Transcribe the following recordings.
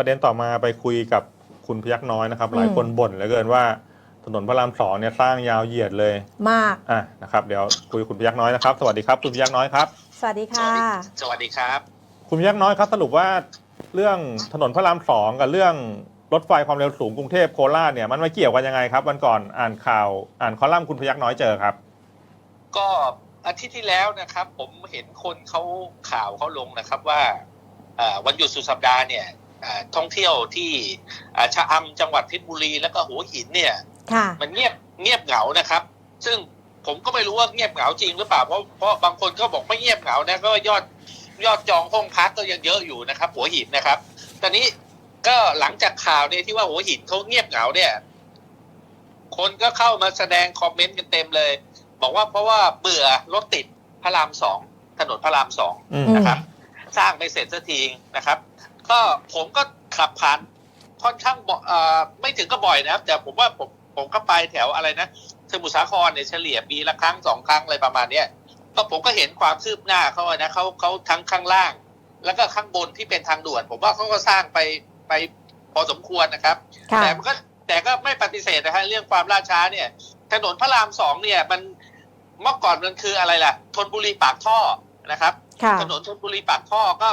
ประเด็นต่อมาไปคุยกับคุณพยักน้อยนะครับอืมหลายคนบ่นเหลือเกินว่าถนนพระรามสองเนี่ยสร้างยาวเหยียดเลยมากอะนะครับเดี๋ยวคุยกับคุณพยักน้อยนะครับ สวัสดีครับคุณพยักน้อยครับ สวัสดีสค่ะวัสดีสวัสดีครับ คุณพยักน้อยครับ สรุปว่าเรื่องถนนพระรามสองกับเรื่องรถไฟความเร็วสูงกรุงเทพโคราชเนี่ยมันมาเกี่ยวกันยังไงครับ วันก่อนอ่านข่าวอ่านคอลัมน์คุณพยักน้อยเจอครับ ก็อาทิตย์ที่แล้วนะครับ ผมเห็นคนเขาข่าวเขาลงนะครับว่าเอ่อวันหยุดสุดสัปดาห์เนี่ยเอ่อ ท่องเที่ยวที่เอ่อชะอำจังหวัดเพชรบุรีแล้วก็หัวหินเนี่ยค่ะมันเงียบเงียบเหงานะครับ ซึ่งผมก็ไม่รู้ว่าเงียบเหงาจริงหรือเปล่าเพราะเพราะบางคนก็บอกไม่เงียบเหงานะก็ยอดยอดจองห้องพักก็ยังเยอะอยู่นะครับ หัวหินนะครับ ตอนนี้ก็หลังจากข่าวเนี่ยที่ว่าหัวหินเขาเงียบเหงาเนี่ย คนก็เข้ามาแสดงคอมเมนต์กันเต็มเลย บอกว่าเพราะว่าเบื่อรถติดพระรามสองถนนพระรามสองอืมนะครับ สร้างไม่เสร็จสักทีนะครับ ก็ผมก็ขับผ่านค่อนข้างบ่อยเอ่อไม่ถึงก็บ่อยนะครับ แต่ผมว่าผมผมก็ไปแถวอะไรนะสมุทรสาครเนี่ยเฉลี่ยปีละครั้งสองครั้งอะไรประมาณเนี้ยก็ผมก็เห็นความคืบหน้าเขาอะนะเขาเขาทั้งข้างล่าง แล้วก็ข้างบนที่เป็นทางด่วน ผมว่าเขาก็สร้างไปไปพอสมควรนะครับ ค่ะ แต่มันก็แต่ก็ไม่ปฏิเสธนะฮะเรื่องความล่าช้าเนี่ย ถนนพระรามสองเนี่ยมันเมื่อก่อนมันคืออะไรล่ะธนบุรีปากท่อนะครับ ค่ะ ถนนธนบุรีปากท่อก็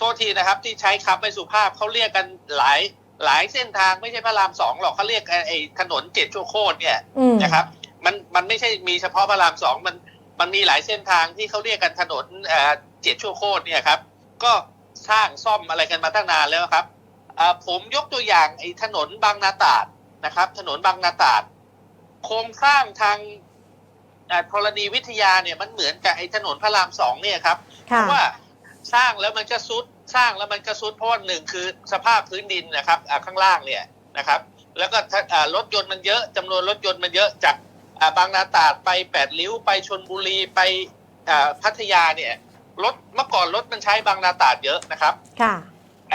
โทษทีนะครับ ที่ใช้คำไม่สุภาพเขาเรียกกันหลายหลายเส้นทางไม่ใช่พระรามสองหรอกเขาเรียกไอ้ไอ้ถนนเจ็ดชั่วโคตรเนี่ยอืม นะครับ มันมันไม่ใช่มีเฉพาะพระรามสองมันมันมีหลายเส้นทางที่เขาเรียกกันถนนเอ่อเจ็ดชั่วโคตรเนี่ยครับ ก็สร้างซ่อมอะไรกันมาตั้งนานแล้วครับอ่าผมยกตัวอย่างไอ้ถนนบางนาตราดนะครับ ถนนบางนาตราดโครงสร้างทางอ่าธรณีวิทยาเนี่ยมันเหมือนกับไอ้ถนนพระรามสองเนี่ยครับ เพค่ะ ราะว่า สร้างแล้วมันก็ซุดสร้างแล้วมันก็ซุดเพราะว่าหนึ่งคือสภาพพื้นดินนะครับอ่าข้างล่างเนี่ยนะครับ แล้วก็ถ้าอ่ารถยนต์มันเยอะจำนวนรถยนต์มันเยอะจากอ่าบางนาตราดไปแปดริ้วไปชนบุรีไปอ่าพัทยาเนี่ยรถเมื่อก่อนรถมันใช้บางนาตราดเยอะนะครับ ค่ะ ไอ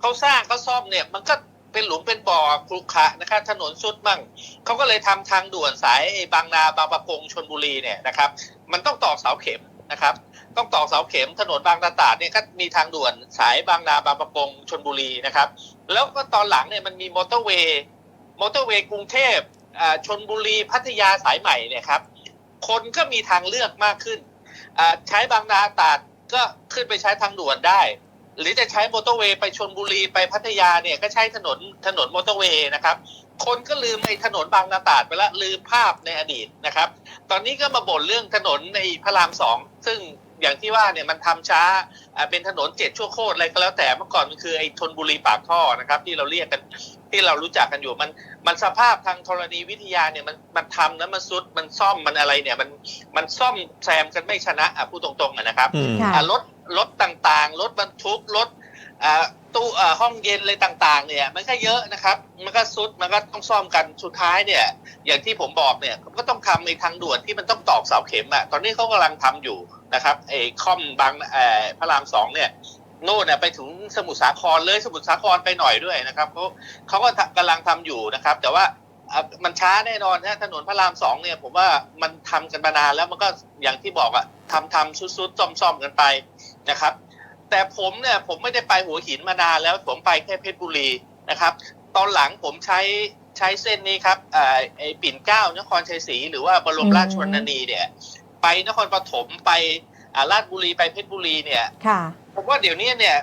เขาสร้างเขาซ่อมเนี่ย มันก็เป็นหลุมเป็นบ่อครุขระนะครับถนนสุดมั่งเขาก็เลยทำทางด่วนสายไอ้บางนาบางประกงชนบุรีเนี่ยนะครับ มันต้องตอกเสาเข็มนะครับ ต้องตอกเสาเข็มถนนบางนาตราดเนี่ยก็มีทางด่วนสายบางนาบางประกงชนบุรีนะครับ แล้วก็ตอนหลังเนี่ยมันมีมอเตอร์เวย์มอเตอร์เวย์กรุงเทพอ่าชนบุรีพัทยาสายใหม่เนี่ยครับ คนก็มีทางเลือกมากขึ้นอ่าใช้บางนาตราดก็ขึ้นไปใช้ทางด่วนได้ หรือจะใช้มอเตอร์เวย์ไปชนบุรีไปพัทยาเนี่ยก็ใช้ถนนถนนมอเตอร์เวย์นะครับ คนก็ลืมไอ้ถนนบางนาตราดไปละลืมภาพในอดีตนะครับ ตอนนี้ก็มาบ่นเรื่องถนนในพระรามสอง ซึ่งอย่างที่ว่าเนี่ยมันทำช้าอ่าเป็นถนนเจ็ดชั่วโคตรอะไรก็แล้วแต่เมื่อก่อนมันคือไอ้ธนบุรีปากท่อนะครับ ที่เราเรียกกันที่เรารู้จักกันอยู่มันมันสภาพทางธรณีวิทยาเนี่ยมันมันทำนะมันซุดมันซ่อมมันอะไรเนี่ยมันมันซ่อมแซมกันไม่ชนะอะพูดตรงๆอะนะครับอืมค่ะอ่ารถรถต่างๆ รถบรรทุกรถอ่า ตู้ห้องเย็นอะไรต่างๆ เนี่ย มันก็เยอะนะครับ มันก็ซุดมันก็ต้องซ่อมกันสุดท้ายเนี่ย อย่างที่ผมบอกเนี่ยก็ต้องทำในทางด่วนที่มันต้องตอกเสาเข็มอะตอนนี้เขากำลังทำอยู่นะครับไอ้คอมบางพระรามสองเนี่ยโน่นน่ะไปถึงสมุทรสาครเลยสมุทรสาครไปหน่อยด้วยนะครับเขาเขาก็กำลังทำอยู่นะครับ แต่ว่ามันช้าแน่นอนนะถนนพระรามสองเนี่ย ผมว่ามันทำกันมานานแล้วมันก็อย่างที่บอกอะทำทำซุดๆซ่อมๆกันไปนะครับ แต่ผมเนี่ยผมไม่ได้ไปหัวหินมานานแล้วผมไปแค่เพชรบุรีนะครับ ตอนหลังผมใช้ใช้เส้นนี้ครับเอ่อไอ้ปิ่นเกล้านครชัยศรีหรือว่าบรมราชชนนีเนี่ยไปนครปฐมไปอ่าราชบุรีไปเพชรบุรีเนี่ยค่ะผมว่าเดี๋ยวนี้เนี่ย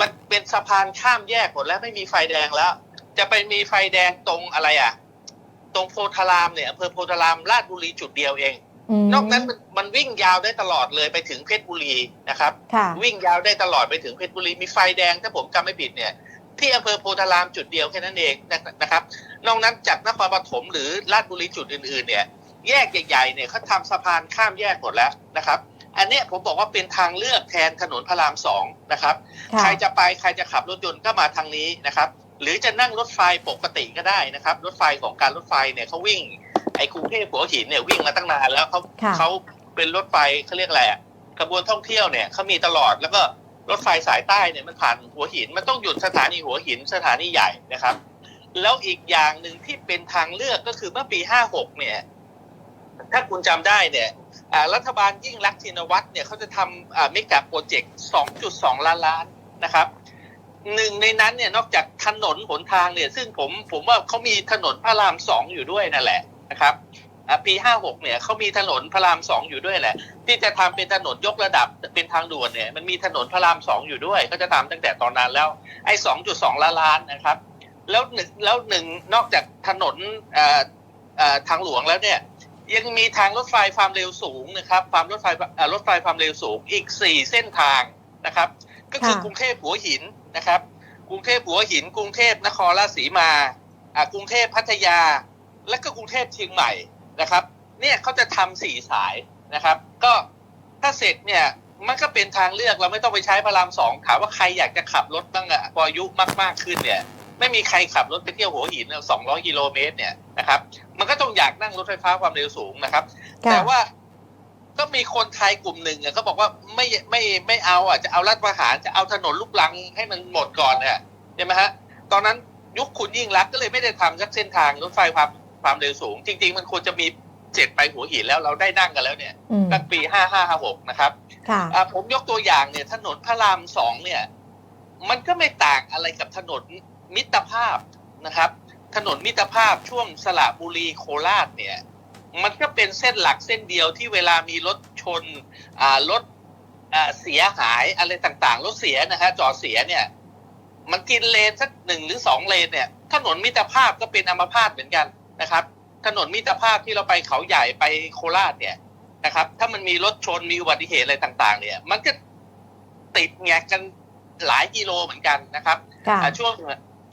มันเป็นสะพานข้ามแยกหมดแล้วไม่มีไฟแดงแล้ว จะไปมีไฟแดงตรงอะไรอะ ตรงโพธารามเนี่ยอำเภอโพธารามราชบุรีจุดเดียวเองม นอกนั้นมันมันวิ่งยาวได้ตลอดเลยไปถึงเพชรบุรีนะครับค่ะวิ่งยาวได้ตลอดไปถึงเพชรบุรีมีไฟแดงถ้าผมจำไม่ผิดเนี่ย ที่อำเภอโพธารามจุดเดียวแค่นั้นเองนะครับ นอกนั้นจากนครปฐมหรือราชบุรีจุดอื่น ๆ เนี่ย แยกใหญ่ๆเนี่ยเขาทำสะพานข้ามแยกหมดแล้วนะครับ อันเนี้ยผมบอกว่าเป็นทางเลือกแทนถนนพระรามสองนะครับค่ะใครจะไปใครจะขับรถยนต์ก็มาทางนี้นะครับ หรือจะนั่งรถไฟปกติก็ได้นะครับ รถไฟของการรถไฟเนี่ยเขาวิ่ง ไอ้กรุงเทพหัวหินเนี่ยวิ่งมาตั้งนานแล้วเขาค่ะเขาเป็นรถไฟเขาเรียกอะไรอะขบวนท่องเที่ยวเนี่ยเขามีตลอดแล้วก็รถไฟสายใต้เนี่ยมันผ่านหัวหิน มันต้องหยุดสถานีหัวหินสถานีใหญ่นะครับ แล้วอีกอย่างหนึ่งที่เป็นทางเลือกก็คือเมื่อปี56เนี่ย ถ้าคุณจำได้เนี่ยอ่ารัฐบาลยิ่งรักษณ์ชินวัตรเนี่ยเขาจะทำเมกะโปรเจกต์2.2ล้านล้านนะครับหนึ่งในนั้นเนี่ยนอกจากถนนหนทางเนี่ย ซึ่งผมผมว่าเขามีถนนพระรามสองอยู่ด้วยนั่นแหละ นะครับอะปีห้าหกเนี่ยเขามีถนนพระรามสองอยู่ด้วยแหละ ที่จะทำเป็นถนนยกระดับเป็นทางด่วนเนี่ยมันมีถนนพระรามสองอยู่ด้วยเขาจะทำตั้งแต่ตอนนั้นแล้วไอ้สองจุดสองล้านล้านนะครับ แล้วหนึ่งแล้วหนึ่งนอกจากถนนเอ่อเอ่อทางหลวงแล้วเนี่ยยังมีทางรถไฟความเร็วสูงนะครับความรถไฟเอ่อรถไฟความเร็วสูงอีกสี่เส้นทางนะครับ ก็คือค่ะกรุงเทพหัวหินนะครับ กรุงเทพหัวหิน กรุงเทพนครราชสีมาอ่ากรุงเทพพัทยา และก็กรุงเทพเชียงใหม่นะครับ เนี่ยเขาจะทำสี่สายนะครับ ก็ถ้าเสร็จเนี่ยมันก็เป็นทางเลือกเราไม่ต้องไปใช้พระรามสองถามว่าใครอยากจะขับรถบ้างอะพออายุมากๆขึ้นเนี่ย ไม่มีใครขับรถไปเที่ยวหัวหินสองร้อยกิโลเมตรเนี่ยนะครับ มันก็ต้องอยากนั่งรถไฟฟ้าความเร็วสูงนะครับค่ะแต่ว่าก็มีคนไทยกลุ่มหนึ่งอะเขาบอกว่าไม่ไม่ไม่เอาอะจะเอารัฐประหารจะเอาถนนลูกลังให้มันหมดก่อนเนี่ยใช่ไหมฮะตอนนั้นยุคคุณยิ่งรักษณ์ก็เลยไม่ได้ทำสักเส้นทางรถไฟความ ความเร็วสูง จริง ๆ มันควรจะมีเจ็ดไปหัวหินแล้วเราได้นั่งกันแล้วเนี่ยอืมตั้งปีห้าห้าห้าหกนะครับค่ะอ่าผมยกตัวอย่างเนี่ย ถนนพระรามสองเนี่ย มันก็ไม่ต่างอะไรกับถนนมิตรภาพนะครับ ถนนมิตรภาพช่วงสระบุรีโคราชเนี่ย มันก็เป็นเส้นหลักเส้นเดียวที่เวลามีรถชนอ่ารถอ่าเสียหายอะไรต่างๆรถเสียนะฮะจอดเสียเนี่ย มันกินเลนสักหนึ่งหรือสองเลนเนี่ย ถนนมิตรภาพก็เป็นอัมพาตเหมือนกัน นะครับ ถนนมิตรภาพที่เราไปเขาใหญ่ไปโคราชเนี่ยนะครับ ถ้ามันมีรถชนมีอุบัติเหตุอะไรต่าง ๆ เนี่ย มันก็ติดแงกกันหลายกิโลเหมือนกันนะครับค่ะอ่าช่วง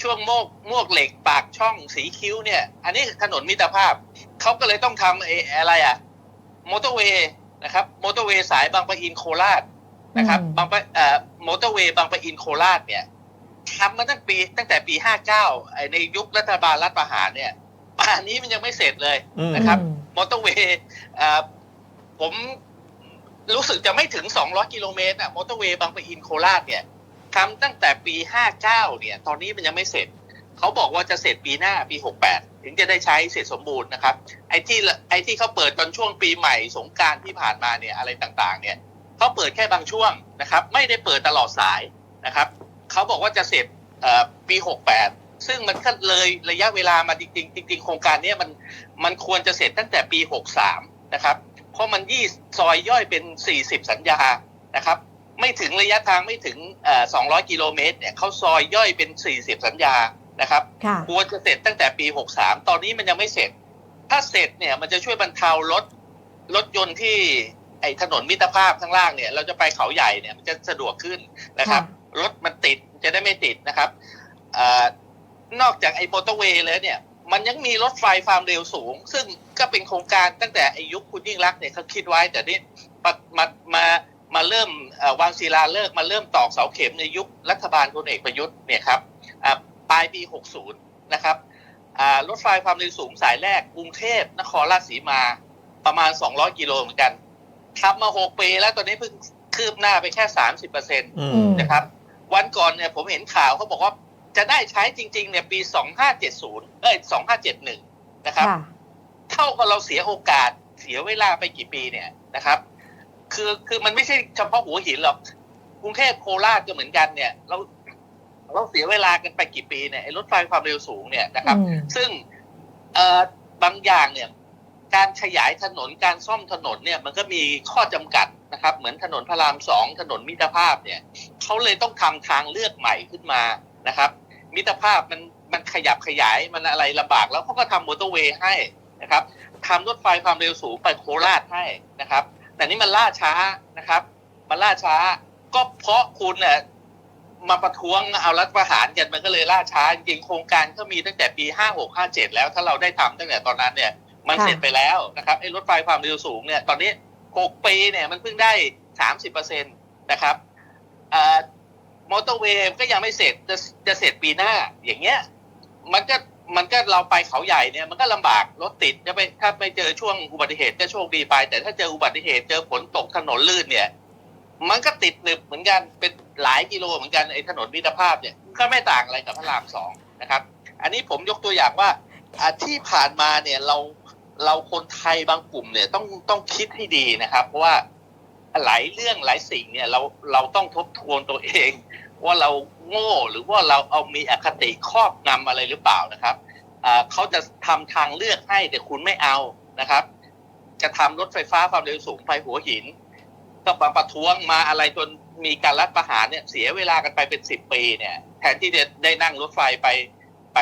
ช่วงโมกมวกเหล็กปากช่องสีคิ้วเนี่ย อันนี้ถนนมิตรภาพเขาก็เลยต้องทำไอ้อะไรอะมอเตอร์เวย์นะครับมอเตอร์เวย์สายบางปะอินโคราชนะครับอืมบางปะเอ่อมอเตอร์เวย์บางปะอินโคราชเนี่ยทำมาตั้งปีตั้งแต่ปีห้าเก้าในยุครัฐบาลรัฐประหารเนี่ย ป่านนี้มันยังไม่เสร็จเลยอืมนะครับอืมมอเตอร์เวย์เอ่อผมรู้สึกจะไม่ถึง 200 กิโลเมตรอะมอเตอร์เวย์บางปะอินโคราชเนี่ยทำตั้งแต่ปี 59 เนี่ย ตอนนี้มันยังไม่เสร็จ เขาบอกว่าจะเสร็จปีหน้าปี 68 ถึงจะได้ใช้เสร็จสมบูรณ์นะครับ ไอ้ที่ไอ้ที่เขาเปิดตอนช่วงปีใหม่สงกรารที่ผ่านมาเนี่ยอะไรต่างๆ เนี่ยเขาเปิดแค่บางช่วงนะครับ ไม่ได้เปิดตลอดสายนะครับ เขาบอกว่าจะเสร็จเอ่อปี 68 ซึ่งมันก็เลยระยะเวลามาจริงๆจริงๆโครงการเนี้ยมันมันควรจะเสร็จตั้งแต่ปี 63 นะครับ เพราะมันยี่ซอยย่อยเป็น 40 สัญญานะครับ ไม่ถึงระยะทางไม่ถึงเอ่อ200 กิโลเมตรเนี่ยเขาซอยย่อยเป็น 40 สัญญานะครับค่ะควรจะเสร็จตั้งแต่ปี 63 ตอนนี้มันยังไม่เสร็จ ถ้าเสร็จเนี่ยมันจะช่วยบรรเทารถรถยนต์ที่ไอ้ถนนมิตรภาพข้างล่างเนี่ยเราจะไปเขาใหญ่เนี่ยมันจะสะดวกขึ้นนะครับ รถมันติดจะได้ไม่ติดนะครับเออ นอกจากไอ้มอเตอร์เวย์เลยเนี่ย มันยังมีรถไฟความเร็วสูง ซึ่งก็เป็นโครงการตั้งแต่อายุคคุณยิ่งรักษณ์เนี่ยเขาคิดไว้แต่นี่มามามามาเริ่มเอ่อวางศิลาเลิกษ์มาเริ่มตอกเสาเข็มในยุครัฐบาลพลเอกประยุทธ์เนี่ยครับอ่าปลายปี 60 นะครับอ่ารถไฟความเร็วสูงสายแรกกรุงเทพนครราชสีมาประมาณ 200 กิโลเหมือนกันทำมา 6 ปีแล้วตอนนี้เพิ่งคืบหน้าไปแค่ 30เปอร์เซ็นต์อือืมมนะครับ วันก่อนเนี่ยผมเห็นข่าวเขาบอกว่า จะได้ใช้จริง ๆ เนี่ยปี 2570 เอ้ย 2571 นะครับค่ะเท่ากับเราเสียโอกาสเสียเวลาไปกี่ปีเนี่ยนะครับ คือคือมันไม่ใช่เฉพาะหัวหินหรอกกรุงเทพโคราชก็เหมือนกันเนี่ย เราเราเสียเวลากันไปกี่ปีเนี่ยไอ้รถไฟความเร็วสูงเนี่ยนะครับอืมซึ่งเอ่อบางอย่างเนี่ย การขยายถนนการซ่อมถนนเนี่ย มันก็มีข้อจำกัดนะครับ เหมือนถนนพระรามสองถนนมิตรภาพเนี่ยเขาเลยต้องทำทางเลือกใหม่ขึ้นมานะครับ มิตรภาพมันมันขยับขยายมันอะไรลำบากแล้วเขาก็ทำมอเตอร์เวย์ให้นะครับทำรถไฟความเร็วสูงไปโคราชให้นะครับ แต่นี่มันล่าช้านะครับ มันล่าช้าก็เพราะคุณเนี่ยมาประท้วงเอารัฐประหารกันมันก็เลยล่าช้าจริงโครงการก็มีตั้งแต่ปีห้าหกห้าเจ็ดแล้วถ้าเราได้ทำตั้งแต่ตอนนั้นเนี่ย มันเสร็จไปแล้วนะครับไอ้รถไฟความเร็วสูงเนี่ยตอนนี้หกปีเนี่ยมันเพิ่งได้สามสิบเปอร์เซ็นตนะครับอ่า มอเตอร์เวย์ก็ยังไม่เสร็จจะจะเสร็จปีหน้า อย่างเงี้ย มันก็มันก็เราไปเขาใหญ่เนี่ยมันก็ลำบากรถติดจะไปถ้าไม่เจอช่วงอุบัติเหตุก็โชคดีไป แต่ถ้าเจออุบัติเหตุเจอฝนตกถนนลื่นเนี่ย มันก็ติดหนึบเหมือนกันเป็นหลายกิโลเหมือนกันไอ้ถนนมิตรภาพเนี่ยก็ไม่ต่างอะไรกับพระรามสองนะครับ อันนี้ผมยกตัวอย่างว่าอ่าที่ผ่านมาเนี่ยเราเราคนไทยบางกลุ่มเนี่ยต้องต้องคิดให้ดีนะครับ เพราะว่า หลายเรื่องหลายสิ่งเนี่ยเราเราต้องทบทวนตัวเอง ว่าเราโง่หรือว่าเราเอามีอคติครอบงำอะไรหรือเปล่านะครับอ่าเขาจะทำทางเลือกให้แต่คุณไม่เอานะครับ จะทำรถไฟฟ้าความเร็วสูงไปหัวหิน ก็มาประท้วงมาอะไรจนมีการรัฐประหารเนี่ยเสียเวลากันไปเป็นสิบปีเนี่ยแทนที่จะได้นั่งรถไฟไปไป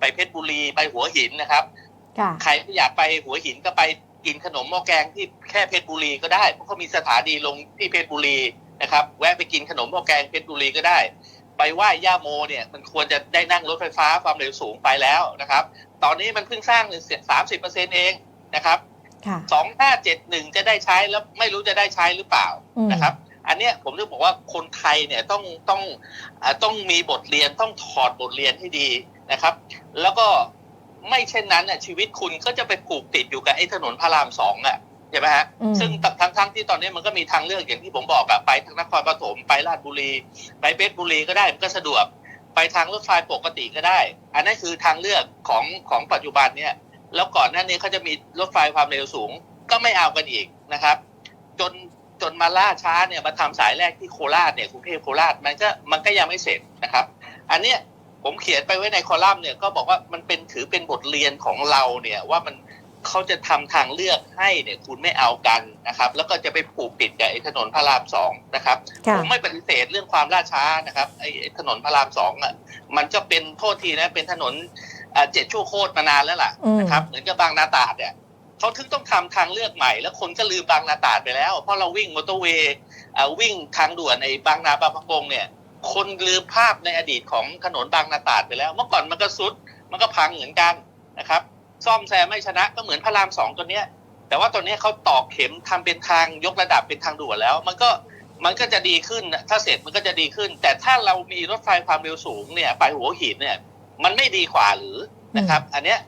ไปเพชรบุรีไปหัวหินนะครับค่ะใครไม่อยากไปหัวหินก็ไป กินขนมหม้อแกงที่แค่เพชรบุรีก็ได้เพราะเขามีสถานีลงที่เพชรบุรีนะครับ แวะไปกินขนมหม้อแกงเพชรบุรีก็ได้ ไปไหว้ย่าโมเนี่ยมันควรจะได้นั่งรถไฟฟ้าความเร็วสูงไปแล้วนะครับ ตอนนี้มันเพิ่งสร้างสามสิบเปอร์เซ็นเองนะครับค่ะสองห้าเจ็ดหนึ่งจะได้ใช้แล้วไม่รู้จะได้ใช้หรือเปล่าอืมนะครับ อันเนี้ยผมจะบอกว่าคนไทยเนี่ยต้องต้องอาต้องมีบทเรียนต้องถอดบทเรียนให้ดีนะครับ แล้วก็ ไม่เช่นนั้นน่ะชีวิตคุณก็จะไปผูกติดอยู่กับไอ้ถนนพระรามสองอะใช่ไหมฮะอืมซึ่งทั้งทั้งที่ตอนนี้มันก็มีทางเลือกอย่างที่ผมบอกอะไปทางนครปฐมไปราชบุรี ไปเพชรบุรีก็ได้มันก็สะดวก ไปทางรถไฟปกติก็ได้ อันนั้นคือทางเลือกของของปัจจุบันเนี่ยแล้วก่อนหน้านี้เขาจะมีรถไฟความเร็วสูง ก็ไม่เอากันอีกนะครับ จนจนมาล่าช้าเนี่ยมาทำสายแรกที่โคราชเนี่ยกรุงเทพโคราชมันก็มันก็ยังไม่เสร็จนะครับ อันเนี้ย ผมเขียนไปไว้ในคอลัมน์เนี่ยก็บอกว่ามันเป็นถือเป็นบทเรียนของเราเนี่ยว่ามันเขาจะทำทางเลือกให้เนี่ยคุณไม่เอากันนะครับ แล้วก็จะไปผูกติดกับไอ้ถนนพระรามสองนะครับค่ะผมไม่ปฏิเสธเรื่องความล่าช้านะครับไอ้ไอ้ถนนพระรามสองอะมันก็เป็นโทษทีนะเป็นถนนอ่าเจ็ดชั่วโคตรมานานแล้วล่ะอืมนะครับเหมือนกับบางนาตราดเนี่ยเขาถึงต้องทำทางเลือกใหม่ แล้วคนก็ลืมบางนาตราดไปแล้ว เพราะเราวิ่งมอเตอร์เวย์อ่าวิ่งทางด่วนในบางนาบางประกงเนี่ย คนลืมภาพในอดีตของถนนบางนาตราดไปแล้ว เมื่อก่อนมันก็ซุด มันก็พังเหมือนกันนะครับ ซ่อมแซมไม่ชนะก็เหมือนพระรามสองตัวเนี้ย แต่ว่าตัวนี้เขาตอกเข็มทำเป็นทางยกระดับเป็นทางด่วนแล้ว มันก็มันก็จะดีขึ้น ถ้าเสร็จมันก็จะดีขึ้น แต่ถ้าเรามีรถไฟความเร็วสูงเนี่ยไปหัวหินเนี่ย มันไม่ดีกว่าหรือนะครับ อันเนี้ย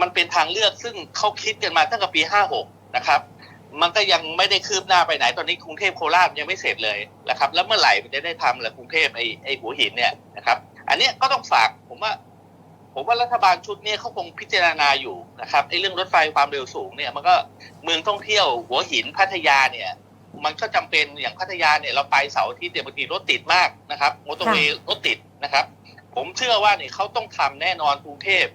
มันเป็นทางเลือกซึ่งเขาคิดกันมาตั้งแต่ปีห้าหกนะครับ มันก็ยังไม่ได้คืบหน้าไปไหนตอนนี้กรุงเทพโคราชยังไม่เสร็จเลยนะครับ แล้วเมื่อไหร่มันจะได้ทำล่ะกรุงเทพไอ้ไอ้หัวหินเนี่ยนะครับ อันนี้ก็ต้องฝากผมว่า ผมว่ารัฐบาลชุดนี้เขาคงพิจารณาอยู่นะครับไอ้เรื่องรถไฟความเร็วสูงเนี่ย มันก็เมืองท่องเที่ยวหัวหินพัทยาเนี่ย มันก็จำเป็นอย่างพัทยาเนี่ยเราไปเสาร์ทิตย์เนี่ยบางทีรถติดมากนะครับมอเตอร์เวย์รถติดนะครับ ผมเชื่อว่าเนี่ยเขาต้องทำแน่นอนกรุงเทพ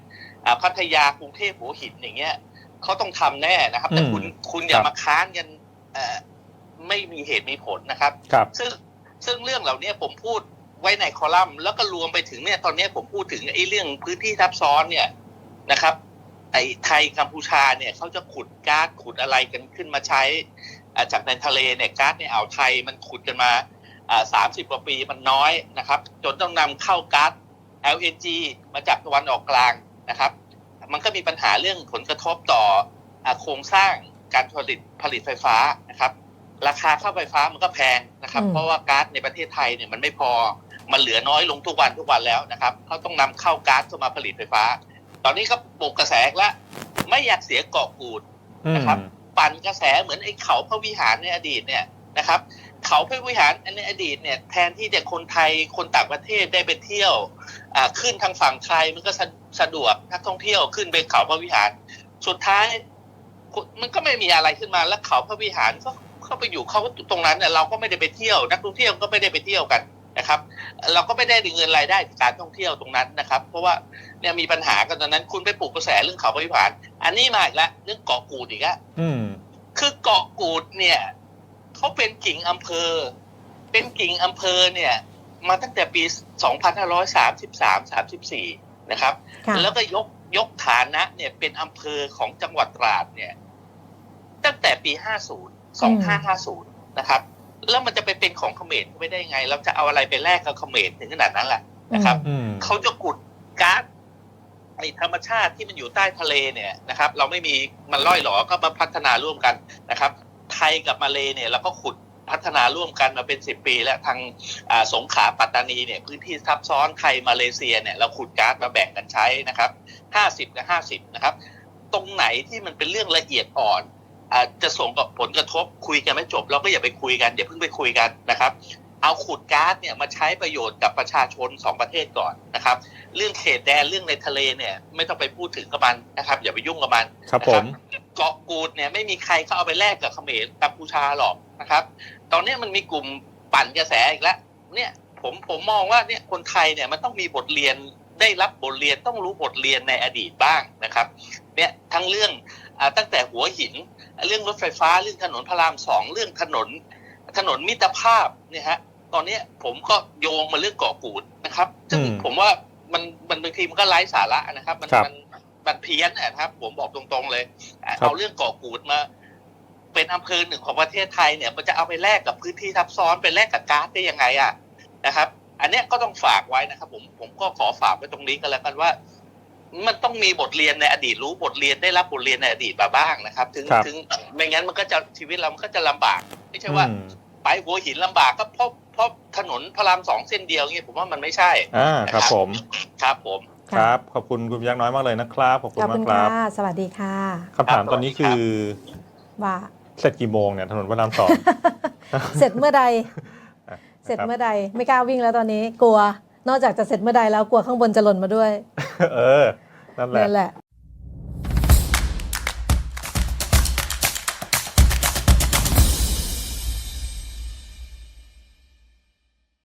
อ่าพัทยากรุงเทพหัวหินอย่างเงี้ย เขาต้องทำแน่นะครับ แต่คุณคุณอย่ามาค้านกันเอ่อไม่มีเหตุมีผลนะครับครับซึ่งซึ่งเรื่องเหล่านี้ผมพูดไว้ในคอลัมน์แล้วก็รวมไปถึงเนี่ยตอนนี้ผมพูดถึงไอ้เรื่องพื้นที่ทับซ้อนเนี่ยนะครับ ไอ้ไทยกัมพูชาเนี่ยเขาจะขุดก๊าซขุดอะไรกันขึ้นมาใช้อ่าจากในทะเลเนี่ยก๊าซในอ่าวไทยมันขุดกันมาสามสิบกว่าปีมันน้อยนะครับ จนต้องนำเข้าก๊าซ LNG มาจากตะวันออกกลางนะครับ มันก็มีปัญหาเรื่องผลกระทบต่ออาโครงสร้างการผลิตผลิตไฟฟ้านะครับ ราคาค่าไฟฟ้ามันก็แพงนะครับอืมเพราะว่าก๊าซในประเทศไทยเนี่ยมันไม่พอมันเหลือน้อยลงทุกวันทุกวันแล้วนะครับเขาต้องนำเข้าก๊าซเข้ามาผลิตไฟฟ้า ตอนนี้ก็ปลุกกระแสอีกแล้วไม่อยากเสียเกาะกูดอืมนะครับ ปั่นกระแสเหมือนไอ้เขาพระวิหารในอดีตเนี่ยนะครับ เขาพระวิหารในอดีตเนี่ยแทนที่จะคนไทยคนต่างประเทศได้ไปเที่ยวอ่า ขึ้นทางฝั่งไทยมันก็สะสะดวกนักท่องเที่ยวขึ้นไปเขาพระวิหาร สุดท้าย มันก็ไม่มีอะไรขึ้นมาแล้วเขาพระวิหารก็เข้าไปอยู่เขาตรงนั้นเนี่ยเราก็ไม่ได้ไปเที่ยว นักท่องเที่ยวก็ไม่ได้ไปเที่ยวกันนะครับ เราก็ไม่ได้เงินรายได้จากการท่องเที่ยวตรงนั้นนะครับ เพราะว่าเนี่ยมีปัญหากันตอนนั้น คุณไปปลูกกระแสเรื่องเขาพระวิหาร อันนี้มาอีกแล้วเรื่องเกาะกูดอีกแล้วอืมคือเกาะกูดเนี่ยเขาเป็นกิ่งอำเภอ เป็นกิ่งอำเภอเนี่ย มาตั้งแต่ปี 2533 34 นะครับค่ะแล้วก็ยกยกฐานะเนี่ยเป็นอำเภอของจังหวัดตราดเนี่ย ตั้งแต่ปี 50 2550 นะครับ แล้วมันจะไปเป็นของเขมรไม่ได้ไง เราจะเอาอะไรไปแลกกับเขมรถึงขนาดนั้นแหละนะครับอืมเขาจะขุดก๊าซไอธรรมชาติที่มันอยู่ใต้ทะเลเนี่ยนะครับ เราไม่มีมันล่อยหลอก็มาพัฒนาร่วมกันนะครับ ไทยกับมาเลเนี่ยเราก็ขุด พัฒนาร่วมกันมาเป็นสิบปี แล้วทางสงขลาปัตตานีเนี่ยพื้นที่ซับซ้อนไทยมาเลเซียเนี่ยเราขุดก๊าซมาแบ่งกันใช้นะครับห้าสิบกับห้าสิบนะครับตรงไหนที่มันเป็นเรื่องละเอียดอ่อนอาจะส่งกับผลกระทบคุยกันไม่จบ เราก็อย่าไปคุยกันอย่าเพิ่งไปคุยกันนะครับ เอาขุดก๊าซเนี่ยมาใช้ประโยชน์กับประชาชนสองประเทศก่อนนะครับ เรื่องเขตแดนเรื่องในทะเลเนี่ย ไม่ต้องไปพูดถึงกับมันนะครับ อย่าไปยุ่งกับมันครับผม เกาะกูดเนี่ยไม่มีใครเขาเอาไปแลกกับเขมรกัมพูชาหรอกนะครับ ตอนนี้มันมีกลุ่มปั่นกระแสอีกแล้วเนี่ยผมผมมองว่าเนี่ยคนไทยเนี่ยมันต้องมีบทเรียนได้รับบทเรียนต้องรู้บทเรียนในอดีตบ้างนะครับเนี่ยทั้งเรื่องอาตั้งแต่หัวหิน เรื่องรถไฟฟ้าเรื่องถนนพระรามสองเรื่องถนนถนนมิตรภาพเนี่ยฮะตอนเนี้ยผมก็โยงมาเรื่องเกาะกูดนะครับซึ่งอืมผมว่ามันมันบางทีมันก็ไร้สาระนะครับ มันครับมัน มันเพี้ยนนะครับผมบอกตรงๆเลยอะครับเอาเรื่องเกาะกูดมา เป็นอำเภอหนึ่งของประเทศไทยเนี่ยมันจะเอาไปแลกกับพื้นที่ทับซ้อนไปแลกกับก๊าซได้ยังไงอะนะครับ อันเนี้ยก็ต้องฝากไว้นะครับ ผมผมก็ขอฝากไว้ตรงนี้กันแล้วกันว่า มันต้องมีบทเรียนในอดีตรู้บทเรียนได้รับบทเรียนในอดีตมาบ้างนะครับ ถึงครับถึงไม่งั้นมันก็จะชีวิตเรามันก็จะลำบาก ไม่ใช่ว่าอืมไปหัวหินลำบากก็เพราะเพราะถนนพระรามสองเส้นเดียวเงี้ยผมว่ามันไม่ใช่อ่าครับผมครับผม คค่ะรับ ขอบคุณคุณยักษ์น้อยมากเลยนะครับ ขอบคุณขอบมาคุกณครัค่ะบสวัสดีค่ะ คำถามตอนนี้คือว่า เสร็จกี่โมงเนี่ยถนนพระรามสอง เสร็จเมื่อใดอะเสร็จนะครับเมื่อใด ไม่กล้าวิ่งแล้วตอนนี้ กลัว นอกจากจะเสร็จเมื่อใดแล้วกลัวข้างบนจะหล่นมาด้วยเออ นั่นแหละ นั่นแหละ